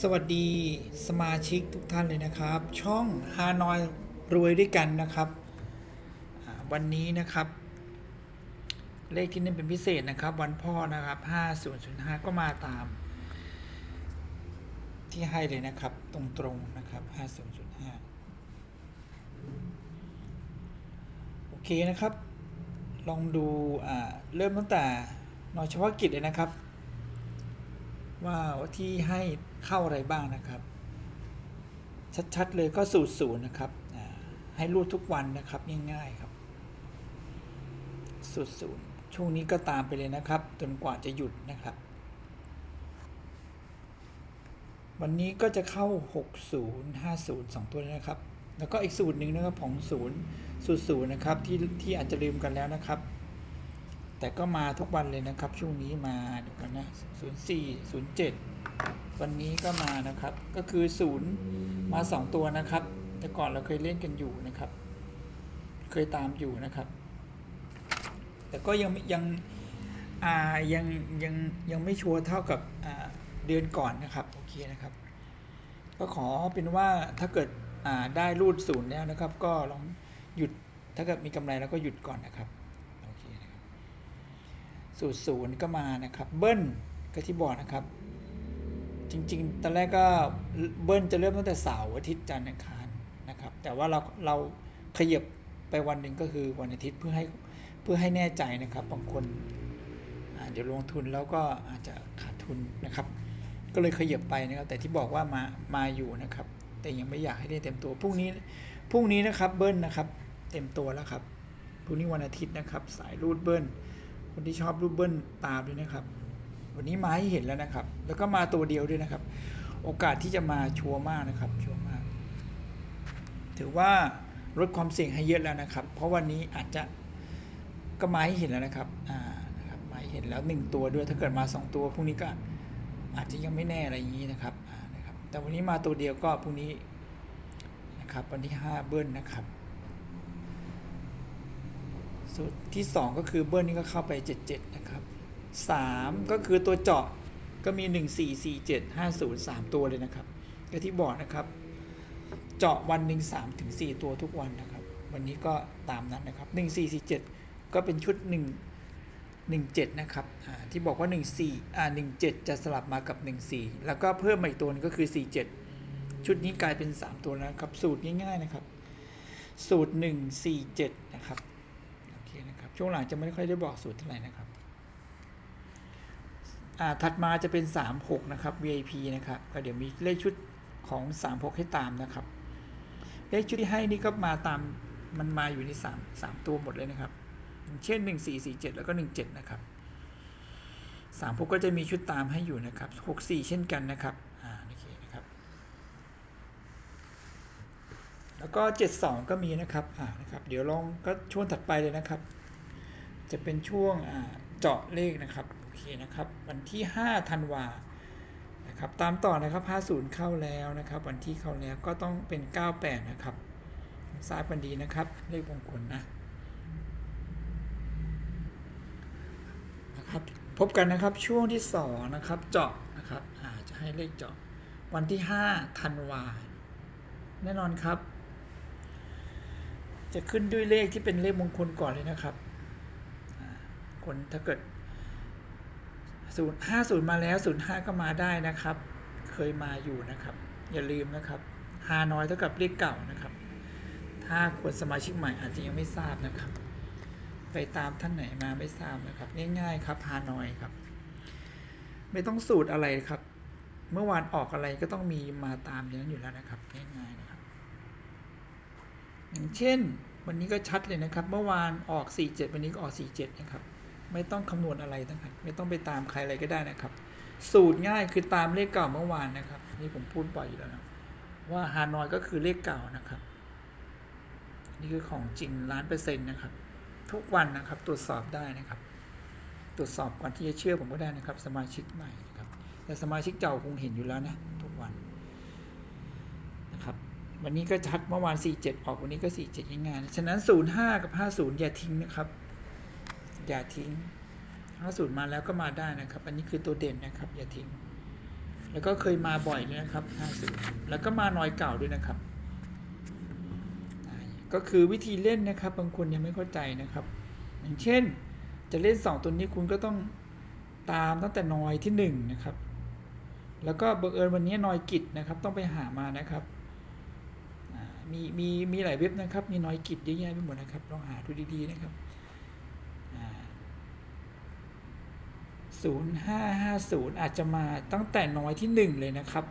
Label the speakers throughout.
Speaker 1: สวัสดีสมาชิกทุกท่านเลยนะครับ ช่องฮานอยรวยด้วยกันนะครับ วันนี้นะครับ เลขที่น้นเป็นพิเศษนะครับ วันพ่อนะครับ 5005 ก็มาตาม ที่ให้เลยนะครับ ตรงๆนะครับ 5005 โอเคนะครับ ลองดูอ่าเริ่มตั้งแต่หน่วยเฉพาะกิจเลยนะครับ ว่าที่ให้เข้าอะไรบ้างนะครับ ชัดๆเลยก็สูตรศูนย์นะครับให้รูดทุกวันนะครับง่ายๆครับ สูตรศูนย์ช่วงนี้ก็ตามไปเลยนะครับ จนกว่าจะหยุดนะครับ วันนี้ก็จะเข้า 60 50 2 ตัวเลยนะครับ แล้วก็อีกสูตรหนึ่งนะครับของศูนย์สูตรศูนย์นะครับที่ที่อาจจะลืมกันแล้วนะครับ แต่ก็มาทุกวันเลยนะครับ ช่วงนี้มาเดี๋ยวกันนะ04 07วันนี้ก็มานะครับ ก็คือศูนย์มา2ตัวนะครับ แต่ก่อนเราเคยเล่นกันอยู่นะครับ เคยตามอยู่นะครับ แต่ก็ยังยังอ่ายังยังยังไม่ชัวร์เท่ากับอ่าเดือนก่อนนะครับโอเคนะครับ ก็ขอเป็นว่าถ้าเกิดอ่าได้รูดศูนย์แล้วนะครับ ก็ลองหยุดถ้าเกิดมีกำไรแล้วก็หยุดก่อนนะครับโอเคนะครับ สูตรศูนย์ก็มานะครับ เบิ้ลก็ที่บอกนะครับ จริงๆ ตอนแรกก็เบิ้ลจะเริ่มตั้งแต่เสาร์อาทิตย์จันทร์อังคารนะครับ แต่ว่าเราเราขยับไปวันหนึ่งก็คือวันอาทิตย์เพื่อให้เพื่อให้แน่ใจนะครับบางคนเดี๋ยวลงทุนแล้วก็อาจจะขาดทุนนะครับ ก็เลยขยับไปนะครับ แต่ที่บอกว่ามามาอยู่นะครับ แต่ยังไม่อยากให้ได้เต็มตัวพรุ่งนี้พรุ่งนี้นะครับเบิ้ลนะครับ เต็มตัวแล้วครับพรุ่งนี้วันอาทิตย์นะครับ สายรูดเบิ้ล คนที่ชอบรูดเบิ้ลตามด้วยนะครับ วันนี้มาให้เห็นแล้วนะครับ แล้วก็มาตัวเดียวด้วยนะครับ โอกาสที่จะมาชัวร์มากนะครับชัวร์มาก ถือว่าลดความเสี่ยงให้เยอะแล้วนะครับ เพราะวันนี้อาจจะก็มาให้เห็นแล้วนะครับอ่านะครับมาให้เห็นแล้วหนึ่งตัวด้วยถ้าเกิดมาสองตัวพรุ่งนี้ก็อาจจะยังไม่แน่อะไรอย่างนี้นะครับอ่านะครับ แต่วันนี้มาตัวเดียวก็พรุ่งนี้นะครับวันที่ห้าเบิ้ลนะครับ สูตรที่สองก็คือเบิ้ลนี่ก็เข้าไปเจ็ดเจ็ดนะครับสามก็คือตัวเจาะก็มีหนึ่งสี่สี่เจ็ดห้าศูนย์สามตัวเลยนะครับก็ที่บอกนะครับ เจาะวันหนึ่งสามถึงสี่ตัวทุกวันนะครับ วันนี้ก็ตามนั้นนะครับหนึ่งสี่สี่เจ็ดก็เป็นชุดหนึ่งหนึ่งเจ็ดนะครับที่บอกว่าหนึ่งสี่อ่าหนึ่งเจ็ดจะสลับมากับหนึ่งสี่แล้วก็เพิ่มมาอีกตัวนึงก็คือสี่เจ็ดชุดนี้กลายเป็นสามตัวแล้วนะครับ สูตรง่ายๆนะครับ สูตรหนึ่งสี่เจ็ดนะครับ ช่วงหลังจะไม่ค่อยได้บอกสูตรเท่าไหร่นะครับอ่าถัดมาจะเป็น 36 นะครับ VIP นะครับก็เดี๋ยวมีเลขชุดของ 36 ให้ตามนะครับ เลขชุดที่ให้นี่ก็มาตามมันมาอยู่ใน3 3ตัวหมดเลยนะครับอย่างเช่น 1447 แล้วก็ 17 นะครับ36ก็จะมีชุดตามให้อยู่นะครับ 64 เช่นกันนะครับอ่าโอเคนะครับ แล้วก็ 72 ก็มีนะครับอ่านะครับ เดี๋ยวลองก็ช่วงถัดไปเลยนะครับ จะเป็นช่วงเจาะเลขนะครับโอเคนะครับ วันที่5ธันวานะครับตามต่อนะครับ50เข้าแล้วนะครับ วันที่เข้าแล้วก็ต้องเป็น 98 นะครับทราบกันดีนะครับ เลขมงคลนะนะครับ พบกันนะครับช่วงที่2นะครับเจาะนะครับอาจะให้เลขเจาะวันที่5ธันวาแน่นอนครับ จะขึ้นด้วยเลขที่เป็นเลขมงคลก่อนเลยนะครับ คนถ้าเกิดศูนย์ห้าศูนย์มาแล้วศูนย์ห้าก็มาได้นะครับ เคยมาอยู่นะครับ อย่าลืมนะครับฮานอยเท่ากับเลขเก่านะครับ ถ้าคนสมาชิกใหม่อาจจะยังไม่ทราบนะครับ ไปตามท่านไหนมาไม่ทราบนะครับ ง่ายๆครับฮานอยครับ ไม่ต้องสูตรอะไรครับ เมื่อวานออกอะไรก็ต้องมีมาตามอย่างนั้นอยู่แล้วนะครับ ง่ายๆนะครับ อย่างเช่น วันนี้ก็ชัดเลยนะครับ เมื่อวานออก 47 วันนี้ก็ออก 47 นะครับ ไม่ต้องคำนวณอะไรนะครับไม่ต้องไปตามใครอะไรก็ได้นะครับ สูตรง่ายคือตามเลขเก่าเมื่อวานนะครับ นี่ผมพูดบ่อยอยู่แล้วนะว่าฮานอยก็คือเลขเก่านะครับ นี่คือของจริงล้านเปอร์เซ็นต์นะครับ ทุกวันนะครับตรวจสอบได้นะครับ ตรวจสอบก่อนที่จะเชื่อผมก็ได้นะครับ สมาชิกใหม่นะครับ แต่สมาชิกเก่าคงเห็นอยู่แล้วนะทุกวันนะครับวันนี้ก็ชัดเมื่อวาน 47 ออกวันนี้ก็ 47ง่ายๆฉะนั้น 05 กับ 50 อย่าทิ้งนะครับ อย่าทิ้ง50มาแล้วก็มาได้นะครับ อันนี้คือตัวเด่นนะครับ อย่าทิ้ง แล้วก็เคยมาบ่อยด้วยนะครับ50แล้วก็มานอยเก่าด้วยนะครับ ก็คือวิธีเล่นนะครับ บางคนยังไม่เข้าใจนะครับ อย่างเช่น จะเล่น 2 ตัวนี้คุณก็ต้องตามตั้งแต่นอยที่ 1 นะครับ แล้วก็บังเอิญวันนี้นอยกิจนะครับ ต้องไปหามานะครับมีมีมีหลายเว็บนะครับ มีนอยกิจเยอะแยะไปหมดนะครับลองหาดูดีๆนะครับ ศูนย์ห้าห้าศูนย์อาจจะมาตั้งแต่น้อยที่หนึ่งเลยนะครับ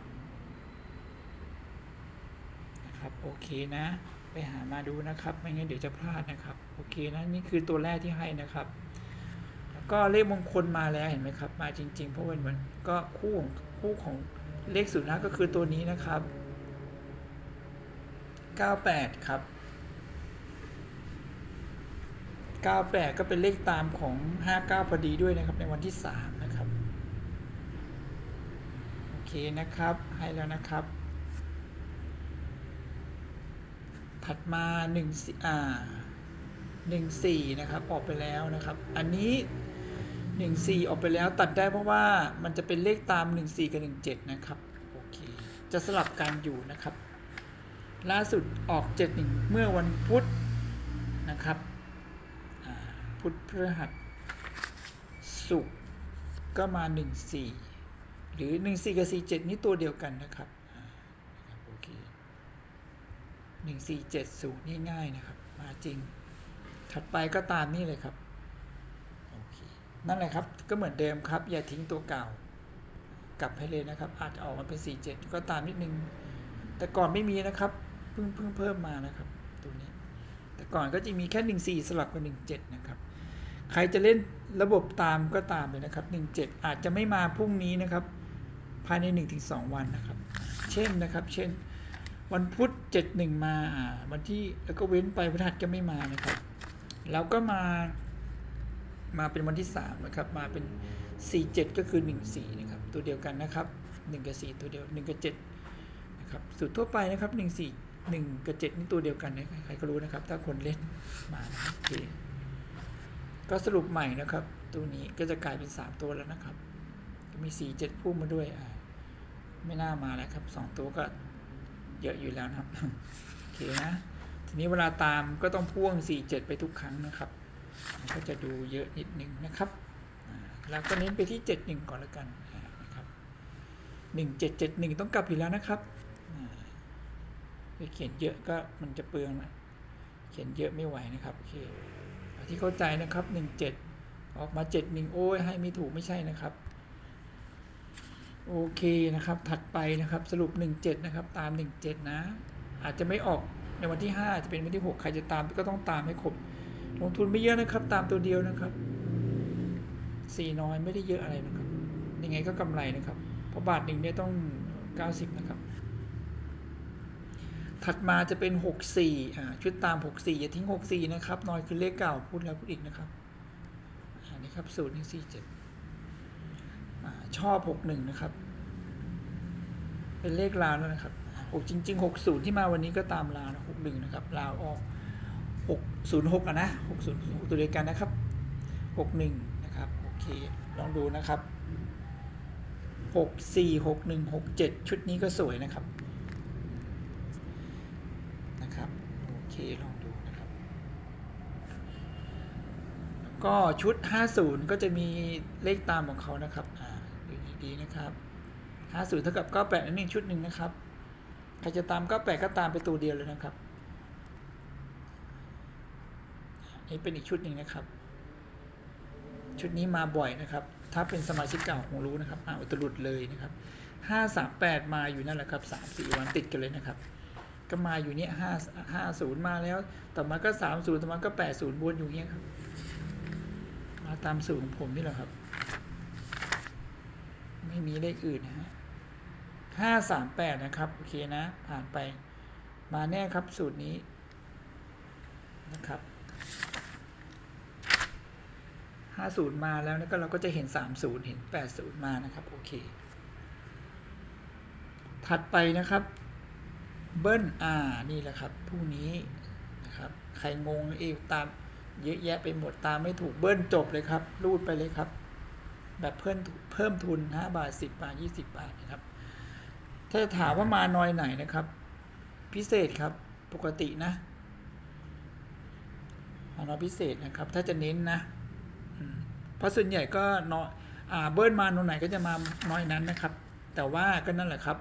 Speaker 1: นะครับโอเคนะ ไปหามาดูนะครับ ไม่งั้นเดี๋ยวจะพลาดนะครับ โอเคนะนี่คือตัวแรกที่ให้นะครับ แล้วก็เลขมงคลมาแล้วเห็นไหมครับ มาจริง ๆ เพราะวันมันก็คู่ของคู่ของเลขศูนย์นะก็คือตัวนี้นะครับ 98 ครับ 98 ก็เป็นเลขตามของ 59 พอดีด้วยนะครับในวันที่ 3 นะครับ โอเคนะครับ ให้แล้วนะครับ ถัดมา1สี่อ่า14 นะครับ ออกไปแล้วนะครับ อันนี้ 14 ออกไปแล้วตัดได้เพราะว่ามันจะเป็นเลขตาม 14 กับ 17 นะครับ โอเค จะสลับกันอยู่นะครับ ล่าสุดออก 71 เมื่อวันพุธนะครับ พุธพฤหัสศุกร์ก็มา 14 หรือ 14 กับ 47 นี่ตัวเดียวกันนะครับโอเค1470ง่ายๆนะครับ มาจริง ถัดไปก็ตามนี่เลยครับโอเคนั่นแหละครับ ก็เหมือนเดิมครับ อย่าทิ้งตัวเก่า กลับให้เลยนะครับ อาจจะออกมาเป็น 47 ก็ตามนิดนึง แต่ก่อนไม่มีนะครับ เพิ่งเพิ่งเพิ่มมานะครับ ตัวนี้ แต่ก่อนก็จะมีแค่ 14 สลับกับ 17 นะครับ ใครจะเล่นระบบตามก็ตามเลยนะครับ 17 อาจจะไม่มาพรุ่งนี้นะครับ ภายใน 1-2 วันนะครับ เช่นนะครับ เช่น วันพุธ 71มาอ่าวันที่แล้วก็เว้นไปพฤหัสก็ไม่มานะครับ แล้วก็มามาเป็นวันที่ 3 นะครับ มาเป็น 47 ก็คือ 14 นะครับ ตัวเดียวกันนะครับ 1 กับ 4 ตัวเดียว 1 กับ 7 นะครับ สูตรทั่วไปนะครับ 1 4 1 กับ 7 นี่ตัวเดียวกันนะใครก็รู้นะครับ ถ้าคนเล่นมาโอเค ก็สรุปใหม่นะครับ ตัวนี้ก็จะกลายเป็น 3 ตัวแล้วนะครับ มี 4 7พุ่มมาด้วยอ่าไม่น่ามาแล้วครับ 2 ตัวก็เยอะอยู่แล้วนะครับโอเคนะ ทีนี้เวลาตามก็ต้องพ่วง 4 7 ไปทุกครั้งนะครับ ก็จะดูเยอะนิดนึงนะครับแล้วก็เน้นไปที่ 7 1 ก่อนแล้วกันนะครับ1 7 7 1 ต้องกลับอยู่แล้วนะครับเขียนเยอะก็มันจะเปลืองนะเขียนเยอะไม่ไหวนะครับโอเค ที่เข้าใจนะครับหนึ่งเจ็ดออกมาเจ็ดหนึ่งโอ้ยให้ไม่ถูกไม่ใช่นะครับ โอเคนะครับ ถัดไปนะครับสรุปหนึ่งเจ็ดนะครับ ตามหนึ่งเจ็ดนะ อาจจะไม่ออกในวันที่ห้าจะเป็นวันที่หกใครจะตามก็ต้องตามให้ครบลงทุนไม่เยอะนะครับ ตามตัวเดียวนะครับสี่น้อยไม่ได้เยอะอะไรนะครับ ยังไงก็กำไรนะครับ เพราะบาทหนึ่งเนี่ยต้องเก้าสิบนะครับ ถัดมาจะเป็น 64อ่าชุดตาม 64 อย่าทิ้ง 64 นะครับน้อยคือเลขเก่าพูดแล้วพูดอีกนะครับอันนี้ครับ0 1 4 7อ่าชอบ 61 นะครับ เป็นเลขลาวแล้วนะครับ6จริง ๆ 60 ที่มาวันนี้ก็ตามลาวนะ61 นะครับลาวออก 606อะนะ606ตัวเดียวกันนะครับ 61 นะครับ โอเค ลองดูนะครับ 64 61 67 ชุดนี้ก็สวยนะครับ เค ลองดูนะครับ ก็ชุด 50 ก็จะมีเลขตามของเขานะครับ อ่าดูดีๆนะครับ 50 เท่ากับ 98นั่นเองชุดหนึ่งนะครับ ใครจะตาม 98 ก็ตามไปตัวเดียวเลยนะครับนี่เป็นอีกชุดหนึ่งนะครับ ชุดนี้มาบ่อยนะครับ ถ้าเป็นสมาชิกเก่าคงรู้นะครับอ่าอุตรุดเลยนะครับ538 มาอยู่นั่นแหละครับ3-4วันติดกันเลยนะครับ ก็มาอยู่เนี่ยห้าห้าศูนย์มาแล้ว ต่อมาก็สามศูนย์ต่อมาก็แปดศูนย์วนอยู่เงี้ยครับมาตามสูตรของผมนี่แหละครับ ไม่มีเลขอื่นนะฮะห้าสามแปดนะครับ โอเคนะ ผ่านไป มาแน่ครับสูตรนี้นะครับห้าศูนย์มาแล้วนะก็เราก็จะเห็นสามศูนย์เห็นแปดศูนย์มานะครับ โอเค ถัดไปนะครับ เบิ้ลอ่านี่แหละครับผู้นี้นะครับใครงงเอวตามเยอะแยะไปหมดตามไม่ถูกเบิ้ลจบเลยครับ รูดไปเลยครับ แบบเพิ่มเพิ่มทุน 5 บาท 10 บาท 20 บาทนะครับ ถ้าจะถามว่ามาน้อยไหนนะครับ พิเศษครับปกตินะมาน้อยพิเศษนะครับ ถ้าจะเน้นนะเพราะส่วนใหญ่ก็น้อยอ่าเบิ้ลมาโนไหนก็จะมาน้อยนั้นนะครับ แต่ว่าก็นั่นแหละครับ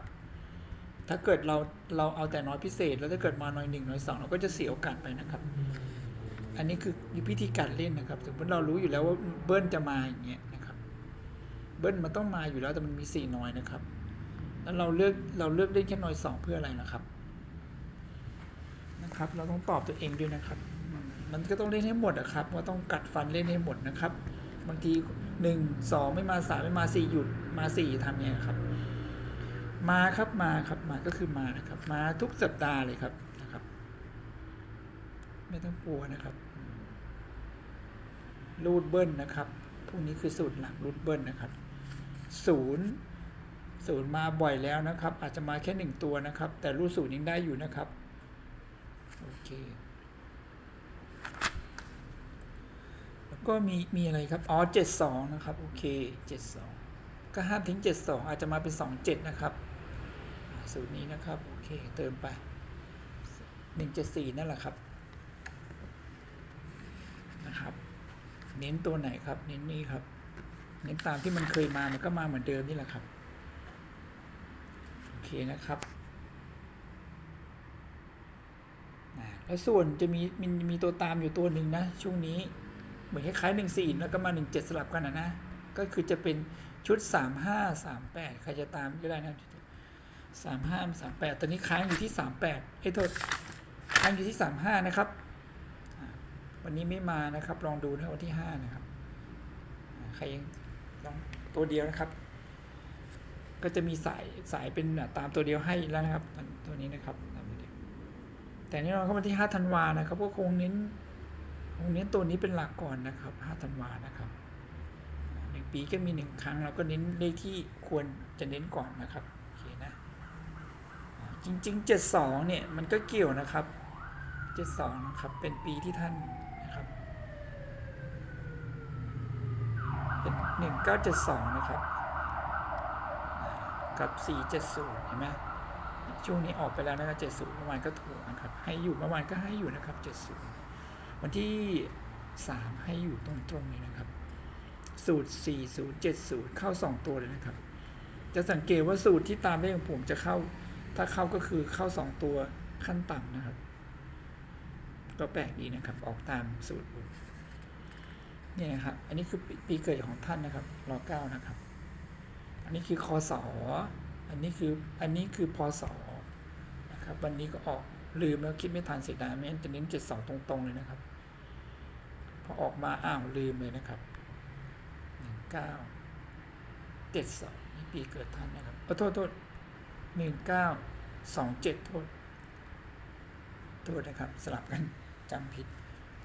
Speaker 1: ถ้าเกิดเราเราเอาแต่น้อยพิเศษ แล้วถ้าเกิดมาน้อยหนึ่งน้อยสองเราก็จะเสียโอกาสไปนะครับ อันนี้คือวิธีการเล่นนะครับสมมติเรารู้อยู่แล้วว่าเบิ้ลจะมาอย่างเงี้ยนะครับ เบิ้ลมันต้องมาอยู่แล้วแต่มันมีสี่น้อยนะครับแล้วเราเลือกเราเลือกเล่นแค่น้อยสองเพื่ออะไรนะครับนะครับ เราต้องตอบตัวเองด้วยนะครับมมันก็ต้องเล่นให้หมดอะครับว่าต้องกัดฟันเล่นให้หมดนะครับ บางทีหนึ่งสองไม่มาสามไม่มาสี่หยุดมาสี่ทำไงครับ มาครับมาครับมาก็คือมานะครับ มาทุกสัปดาห์เลยครับนะครับ ไม่ต้องกลัวนะครับรูดเบิ้ลนะครับ พวกนี้คือสูตรหลักรูดเบิ้ลนะครับศูนย์ศูนย์มาบ่อยแล้วนะครับ อาจจะมาแค่หนึ่งตัวนะครับ แต่รูดศูนย์ยังได้อยู่นะครับ โอเค แล้วก็มีมีอะไรครับ อ๋อเจ็ดสองนะครับ โอเคเจ็ดสองก็ห้ามทิ้งเจ็ดสองอาจจะมาเป็นสองเจ็ดนะครับ สูตรนี้นะครับ โอเค เติมไปหนึ่งเจ็ดสี่นั่นแหละครับ นะครับ เน้นตัวไหนครับ เน้นนี่ครับ เน้นตามที่มันเคยมา มันก็มาเหมือนเดิมนี่แหละครับ โอเคนะครับแล้วส่วนจะมีมีมีตัวตามอยู่ตัวหนึ่งนะ ช่วงนี้ เหมือนคล้ายๆหนึ่งสี่แล้วก็มาหนึ่งเจ็ดสลับกันนะนะ ก็คือจะเป็นชุดสามห้าสามแปดใครจะตามก็ได้นะ สามห้าสามแปดตอนนี้ค้างอยู่ที่สามแปดเอ้โทษค้างอยู่ที่สามห้านะครับ วันนี้ไม่มานะครับ ลองดูนะวันที่ห้านะครับ ใครยังลองตัวเดียวนะครับ ก็จะมีสายสายเป็นตามตัวเดียวให้แล้วนะครับ ตัวนี้นะครับตามตัวเดียวแต่แน่นอนครับวันที่ห้าธันวานะครับก็คงเน้นคงเน้นตัวนี้เป็นหลักก่อนนะครับห้าธันวานะครับหนึ่งปีก็มีหนึ่งครั้งเราก็เน้นเลขที่ควรจะเน้นก่อนนะครับ จริงๆเจ็ดสองเนี่ย มันก็เกี่ยวนะครับเจ็ดสองนะครับ เป็นปีที่ท่านนะครับเป็นหนึ่งเก้าเจ็ดสองนะครับ กับสี่เจ็ดศูนย์เห็นไหมช่วงนี้ออกไปแล้วนะครับเจ็ดศูนย์เมื่อวานก็ถูกนะครับ ให้อยู่เมื่อวานก็ให้อยู่นะครับเจ็ดศูนย์วันที่สามให้อยู่ตรงๆเลยนะครับ สูตรสี่ศูนย์เจ็ดศูนย์เข้าสองตัวเลยนะครับ จะสังเกตว่าสูตรที่ตามเลขของผมจะเข้า ถ้าเข้าก็คือเข้าสองตัวขั้นต่ำนะครับ ก็แปลกดีนะครับ ออกตามสูตรนี่นะครับ อันนี้คือปีปีเกิดของท่านนะครับรอเก้านะครับ อันนี้คือคอสออันนี้คืออันนี้คือพศนะครับ วันนี้ก็ออกลืมแล้วคิดไม่ทันเสียดายไม่งั้นจะเน้นเจ็ดสองตรงๆเลยนะครับ พอออกมาอ้าวลืมเลยนะครับหนึ่งเก้าเจ็ดสองนี่ปีเกิดท่านนะครับขอโทษโทษ หนึ่งเก้าสองเจ็ดโทษโทษนะครับสลับกันจำผิด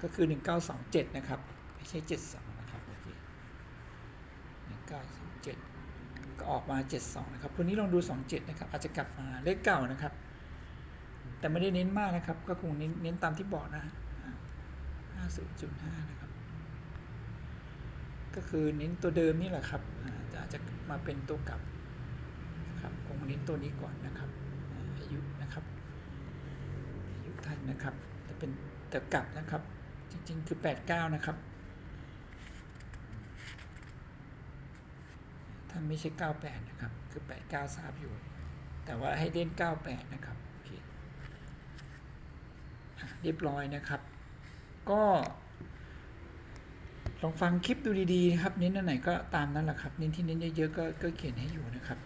Speaker 1: ก็คือ1927นะครับไม่ใช่72นะครับโอเค1927ก็ออกมา72นะครับวันนี้ลองดู27นะครับอาจจะกลับมาเลขเก่านะครับ แต่ไม่ได้เน้นมากนะครับ ก็คงเน้นเน้นตามที่บอกนะอ่า50.5นะครับก็คือเน้นตัวเดิมนี่แหละครับอาแต่อาจจะมาเป็นตัวกลับ นะครับคงเน้นตัวนี้ก่อนนะครับอายุนะครับอายุท่านนะครับแต่เป็นแต่กลับนะครับ จริง ๆ คือ 89 นะครับ ท่านไม่ใช่ 98 นะครับ คือ 89 ทราบอยู่ แต่ว่าให้เล่น 98 นะครับโอเคเรียบร้อยนะครับ ก็ลองฟังคลิปดูดีๆนะครับ เน้นอันไหนก็ตามนั้นแหละครับ เน้นที่เน้นเยอะๆก็ก็เขียนให้อยู่นะครับ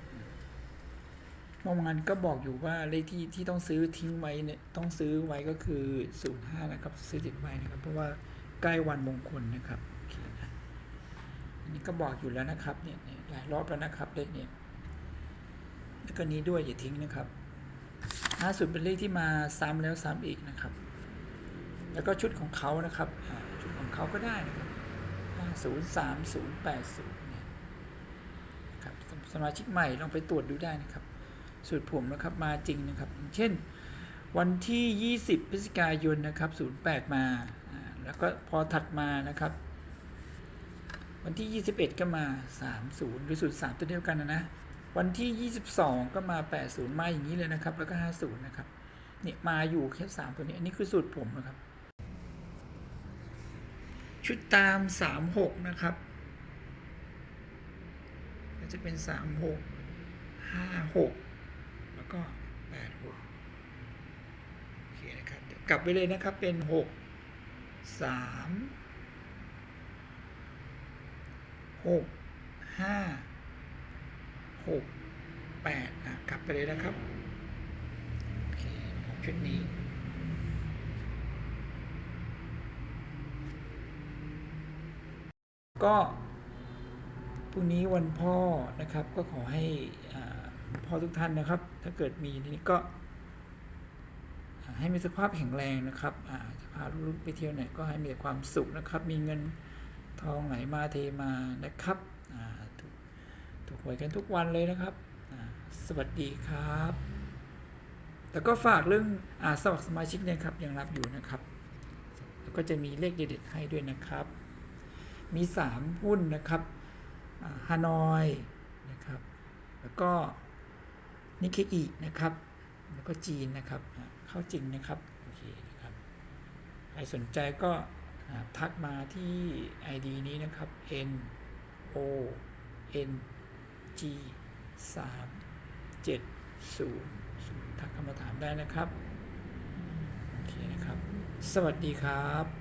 Speaker 1: เมื่อวานก็บอกอยู่ว่าเลขที่ที่ต้องซื้อทิ้งไว้เนี่ยต้องซื้อไว้ก็คือ 05 นะครับ ซื้อติดไว้นะครับ เพราะว่าใกล้วันมงคลนะครับโอเคนะอันนี้ก็บอกอยู่แล้วนะครับเนี่ยหลายรอบแล้วนะครับเลขเนี่ยแล้วก็นี้ด้วยอย่าทิ้งนะครับล่าสุดเป็นเลขที่มาซ้ำแล้วซ้ำอีกนะครับ แล้วก็ชุดของเขานะครับชุดของเขาก็ได้นะครับ503080เนี่ยครับสมาชิกใหม่ลองไปตรวจดูได้นะครับ สูตรผมนะครับมาจริงนะครับ เช่น วันที่ 20 พฤศจิกายนนะครับ08 มาอ่าแล้วก็พอถัดมานะครับ วันที่ 21 ก็มา 30 หรือสูตร3ตัวเดียวกันนะนะวันที่ 22 ก็มา 80 มาอย่างนี้เลยนะครับ แล้วก็ 50 นะครับเนี่ยมาอยู่แค่ 3 ตัวนี้ อันนี้คือสูตรผมนะครับ ชุดตาม 36 นะครับก็จะเป็น 36 56 ก็แล้วก็86โอเคนะครับกลับไปเลยนะครับเป็น6 3 6 5หกห้าหกแปดอะกลับไปเลยนะครับโอเคของชุดนี้ก็พรุ่งนี้วันพ่อนะครับก็ขอให้อ่า พอทุกท่านนะครับ ถ้าเกิดมีนี่ก็ ให้มีสุขภาพแข็งแรงนะครับจะพาลูกๆไปเที่ยวไหนก็ให้มีความสุขนะครับ มีเงินทองไหลมาเทมานะครับถูกถูกหวยกันทุกวันเลยนะครับ สวัสดีครับ แล้วก็ฝากเรื่องอาสมัครสมาชิกเนะครับยังรับอยู่นะครับ แล้วก็จะมีเลขเด็ดๆให้ด้วยนะครับ มี 3 หุ้นนะครับฮานอยนะครับ แล้วก็ นิเคอีนะครับ แล้วก็จีนนะครับ เข้าจริงนะครับ โอเคนะครับ ใครสนใจก็ทักมาที่ ID นี้นะครับ N O N G 3 7 0ทักเข้ามาถามได้นะครับ โอเคนะครับ สวัสดีครับ